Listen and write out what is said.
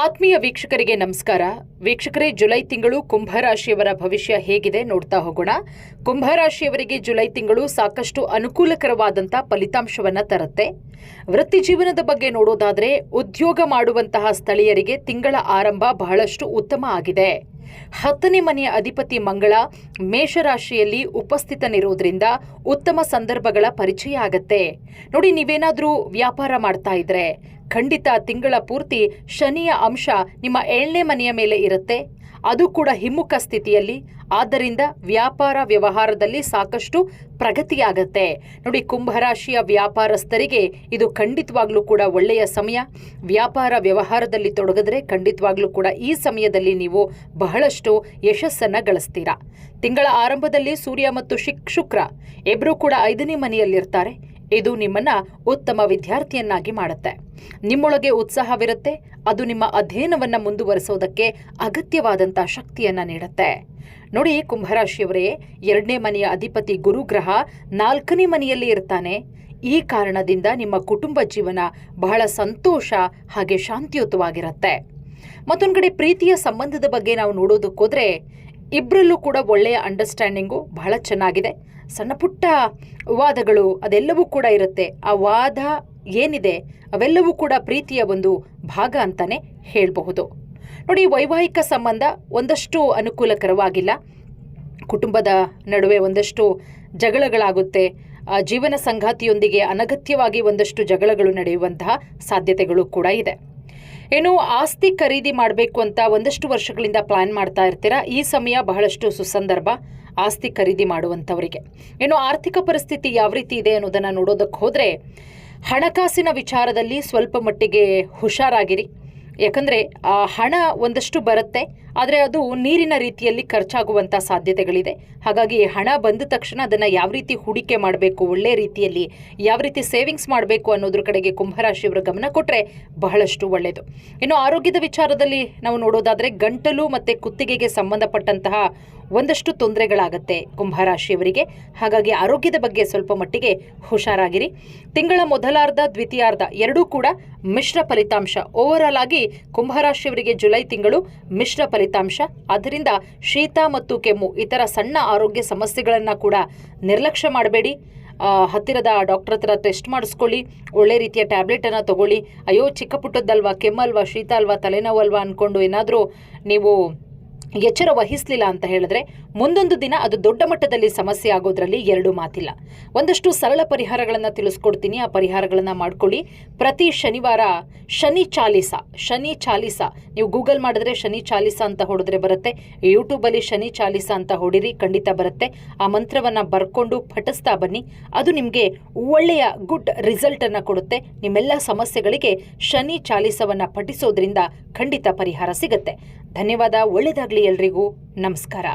ಆತ್ಮೀಯ ವೀಕ್ಷಕರಿಗೆ ನಮಸ್ಕಾರ. ವೀಕ್ಷಕರೇ, ಜುಲೈ ತಿಂಗಳು ಕುಂಭರಾಶಿಯವರ ಭವಿಷ್ಯ ಹೇಗಿದೆ ನೋಡ್ತಾ ಹೋಗೋಣ. ಕುಂಭರಾಶಿಯವರಿಗೆ ಜುಲೈ ತಿಂಗಳು ಸಾಕಷ್ಟು ಅನುಕೂಲಕರವಾದಂಥ ಫಲಿತಾಂಶವನ್ನ ತರುತ್ತೆ. ವೃತ್ತಿ ಜೀವನದ ಬಗ್ಗೆ ನೋಡೋದಾದ್ರೆ, ಉದ್ಯೋಗ ಮಾಡುವಂತಹ ಸ್ಥಳೀಯರಿಗೆ ತಿಂಗಳ ಆರಂಭ ಬಹಳಷ್ಟು ಉತ್ತಮ ಆಗಿದೆ. ಹತ್ತನೇ ಮನೆಯ ಅಧಿಪತಿ ಮಂಗಳ ಮೇಷರಾಶಿಯಲ್ಲಿ ಉಪಸ್ಥಿತನಿರೋದ್ರಿಂದ ಉತ್ತಮ ಸಂದರ್ಭಗಳ ಪರಿಚಯ ಆಗತ್ತೆ. ನೋಡಿ, ನೀವೇನಾದರೂ ವ್ಯಾಪಾರ ಮಾಡ್ತಾ ಇದ್ರೆ ಖಂಡಿತ ತಿಂಗಳ ಪೂರ್ತಿ ಶನಿಯ ಅಂಶ ನಿಮ್ಮ ಏಳನೇ ಮನೆಯ ಮೇಲೆ ಇರುತ್ತೆ. ಅದು ಕೂಡ ಹಿಮ್ಮುಖ ಸ್ಥಿತಿಯಲ್ಲಿ. ಆದ್ದರಿಂದ ವ್ಯಾಪಾರ ವ್ಯವಹಾರದಲ್ಲಿ ಸಾಕಷ್ಟು ಪ್ರಗತಿಯಾಗತ್ತೆ. ನೋಡಿ, ಕುಂಭರಾಶಿಯ ವ್ಯಾಪಾರಸ್ಥರಿಗೆ ಇದು ಖಂಡಿತವಾಗ್ಲೂ ಕೂಡ ಒಳ್ಳೆಯ ಸಮಯ. ವ್ಯಾಪಾರ ವ್ಯವಹಾರದಲ್ಲಿ ತೊಡಗಿದ್ರೆ ಖಂಡಿತವಾಗ್ಲೂ ಕೂಡ ಈ ಸಮಯದಲ್ಲಿ ನೀವು ಬಹಳಷ್ಟು ಯಶಸ್ಸನ್ನು ಗಳಿಸ್ತೀರಾ. ತಿಂಗಳ ಆರಂಭದಲ್ಲಿ ಸೂರ್ಯ ಮತ್ತು ಶಿಕ್ ಶುಕ್ರ. ಇಬ್ಬರೂ ಕೂಡ ಐದನೇ ಮನೆಯಲ್ಲಿರ್ತಾರೆ. ಇದು ನಿಮ್ಮನ್ನ ಉತ್ತಮ ವಿದ್ಯಾರ್ಥಿಯನ್ನಾಗಿ ಮಾಡುತ್ತೆ. ನಿಮ್ಮೊಳಗೆ ಉತ್ಸಾಹವಿರುತ್ತೆ, ಅದು ನಿಮ್ಮ ಅಧ್ಯಯನವನ್ನ ಮುಂದುವರಿಸೋದಕ್ಕೆ ಅಗತ್ಯವಾದಂಥ ಶಕ್ತಿಯನ್ನ ನೀಡುತ್ತೆ. ನೋಡಿ ಕುಂಭರಾಶಿಯವರೇ, ಎರಡನೇ ಮನೆಯ ಅಧಿಪತಿ ಗುರುಗ್ರಹ ನಾಲ್ಕನೇ ಮನೆಯಲ್ಲಿ ಇರ್ತಾನೆ. ಈ ಕಾರಣದಿಂದ ನಿಮ್ಮ ಕುಟುಂಬ ಜೀವನ ಬಹಳ ಸಂತೋಷ ಹಾಗೆ ಶಾಂತಿಯುತವಾಗಿರುತ್ತೆ. ಮತ್ತೊಂದು ಕಡೆ ಪ್ರೀತಿಯ ಸಂಬಂಧದ ಬಗ್ಗೆ ನಾವು ನೋಡೋದಕ್ಕೋದ್ರೆ ಇಬ್ಬರಲ್ಲೂ ಕೂಡ ಒಳ್ಳೆಯ ಅಂಡರ್ಸ್ಟ್ಯಾಂಡಿಂಗು ಬಹಳ ಚೆನ್ನಾಗಿದೆ. ಸಣ್ಣ ಪುಟ್ಟ ವಾದಗಳು ಅದೆಲ್ಲವೂ ಕೂಡ ಇರುತ್ತೆ. ಆ ವಾದ ಏನಿದೆ ಅವೆಲ್ಲವೂ ಕೂಡ ಪ್ರೀತಿಯ ಒಂದು ಭಾಗ ಅಂತಾನೆ ಹೇಳಬಹುದು. ನೋಡಿ ವೈವಾಹಿಕ ಸಂಬಂಧ ಒಂದಷ್ಟು ಅನುಕೂಲಕರವಾಗಿಲ್ಲ. ಕುಟುಂಬದ ನಡುವೆ ಒಂದಷ್ಟು ಜಗಳಗಳಾಗುತ್ತೆ. ಆ, ಜೀವನ ಸಂಗಾತಿಯೊಂದಿಗೆ ಅನಗತ್ಯವಾಗಿ ಒಂದಷ್ಟು ಜಗಳಗಳು ನಡೆಯುವಂತಹ ಸಾಧ್ಯತೆಗಳು ಕೂಡ ಇದೆ. ಏನು ಆಸ್ತಿ ಖರೀದಿ ಮಾಡಬೇಕು ಅಂತ ಒಂದಷ್ಟು ವರ್ಷಗಳಿಂದ ಪ್ಲಾನ್ ಮಾಡ್ತಾ ಇರ್ತೀರಾ? ಈ ಸಮಯ ಬಹಳಷ್ಟು ಸುಸಂದರ್ಭ ಆಸ್ತಿ ಖರೀದಿ ಮಾಡುವಂಥವರಿಗೆ. ಏನು ಆರ್ಥಿಕ ಪರಿಸ್ಥಿತಿ ಯಾವ ರೀತಿ ಇದೆ ಅನ್ನೋದನ್ನು ನೋಡೋದಕ್ಕೆ ಹೋದರೆ ಹಣಕಾಸಿನ ವಿಚಾರದಲ್ಲಿ ಸ್ವಲ್ಪ ಮಟ್ಟಿಗೆ ಹುಷಾರಾಗಿರಿ. ಯಾಕಂದರೆ ಹಣ ಒಂದಷ್ಟು ಬರುತ್ತೆ, ಆದರೆ ಅದು ನೀರಿನ ರೀತಿಯಲ್ಲಿ ಖರ್ಚಾಗುವಂಥ ಸಾಧ್ಯತೆಗಳಿದೆ. ಹಾಗಾಗಿ ಹಣ ಬಂದ ತಕ್ಷಣ ಅದನ್ನು ಯಾವ ರೀತಿ ಹೂಡಿಕೆ ಮಾಡಬೇಕು, ಒಳ್ಳೆ ರೀತಿಯಲ್ಲಿ ಯಾವ ರೀತಿ ಸೇವಿಂಗ್ಸ್ ಮಾಡಬೇಕು ಅನ್ನೋದ್ರ ಕಡೆಗೆ ಕುಂಭರಾಶಿಯವರ ಗಮನ ಕೊಟ್ಟರೆ ಬಹಳಷ್ಟು ಒಳ್ಳೆಯದು ಇನ್ನು ಆರೋಗ್ಯದ ವಿಚಾರದಲ್ಲಿ ನಾವು ನೋಡೋದಾದರೆ ಗಂಟಲು ಮತ್ತು ಕುತ್ತಿಗೆಗೆ ಸಂಬಂಧಪಟ್ಟಂತಹ ಒಂದಷ್ಟು ತೊಂದರೆಗಳಾಗತ್ತೆ ಕುಂಭರಾಶಿಯವರಿಗೆ. ಹಾಗಾಗಿ ಆರೋಗ್ಯದ ಬಗ್ಗೆ ಸ್ವಲ್ಪ ಮಟ್ಟಿಗೆ ಹುಷಾರಾಗಿರಿ. ತಿಂಗಳ ಮೊದಲಾರ್ಧ, ದ್ವಿತೀಯಾರ್ಧ ಎರಡೂ ಕೂಡ ಮಿಶ್ರ ಫಲಿತಾಂಶ. ಓವರ್ ಆಲ್ ಆಗಿ ಕುಂಭರಾಶಿಯವರಿಗೆ ಜುಲೈ ತಿಂಗಳು ಮಿಶ್ರ ಫಲಿತಾಂಶ. ಆದ್ದರಿಂದ ಶೀತ ಮತ್ತು ಕೆಮ್ಮು ಇತರ ಸಣ್ಣ ಆರೋಗ್ಯ ಸಮಸ್ಯೆಗಳನ್ನು ಕೂಡ ನಿರ್ಲಕ್ಷ್ಯ ಮಾಡಬೇಡಿ. ಹತ್ತಿರದ ಡಾಕ್ಟರ್ ಹತ್ರ ಟೆಸ್ಟ್ ಮಾಡಿಸ್ಕೊಳ್ಳಿ. ಒಳ್ಳೆ ರೀತಿಯ ಟ್ಯಾಬ್ಲೆಟನ್ನು ತಗೊಳ್ಳಿ. ಅಯ್ಯೋ ಚಿಕ್ಕ ಪುಟ್ಟದ್ದಲ್ವಾ ಕೆಮ್ಮಲ್ವಾ? ಶೀತ ಅಲ್ವಾ? ತಲೆನೋವಲ್ವಾ? ಅಂದ್ಕೊಂಡು ಏನಾದರೂ ನೀವು ಎಚ್ಚರ ವಹಿಸಲಿಲ್ಲ ಅಂತ ಹೇಳಿದ್ರೆ ಮುಂದೊಂದು ದಿನ ಅದು ದೊಡ್ಡ ಮಟ್ಟದಲ್ಲಿ ಸಮಸ್ಯೆ ಆಗೋದ್ರಲ್ಲಿ ಎರಡು ಮಾತಿಲ್ಲ. ಒಂದಷ್ಟು ಸರಳ ಪರಿಹಾರಗಳನ್ನು ತಿಳಿಸ್ಕೊಡ್ತೀನಿ. ಆ ಪರಿಹಾರಗಳನ್ನು ಮಾಡ್ಕೊಳ್ಳಿ. ಪ್ರತಿ ಶನಿವಾರ ಶನಿ ಚಾಲಿಸ ಶನಿ ಚಾಲಿಸ. ನೀವು ಗೂಗಲ್ ಮಾಡಿದ್ರೆ ಶನಿ ಚಾಲಿಸ ಅಂತ ಹೊಡೆದ್ರೆ ಬರುತ್ತೆ. ಯೂಟ್ಯೂಬಲ್ಲಿ ಶನಿ ಚಾಲಿಸ ಅಂತ ಹೊಡಿರಿ, ಖಂಡಿತ ಬರುತ್ತೆ. ಆ ಮಂತ್ರವನ್ನು ಬರ್ಕೊಂಡು ಪಠಿಸ್ತಾ ಬನ್ನಿ. ಅದು ನಿಮಗೆ ಒಳ್ಳೆಯ ಗುಡ್ ರಿಸಲ್ಟನ್ನು ಕೊಡುತ್ತೆ. ನಿಮ್ಮೆಲ್ಲ ಸಮಸ್ಯೆಗಳಿಗೆ ಶನಿ ಚಾಲಿಸವನ್ನು ಪಠಿಸೋದ್ರಿಂದ ಖಂಡಿತ ಪರಿಹಾರ ಸಿಗುತ್ತೆ. ಧನ್ಯವಾದ. ಒಳ್ಳೆಯದಾಗಲಿ ಎಲ್ರಿಗೂ ನಮಸ್ಕಾರ.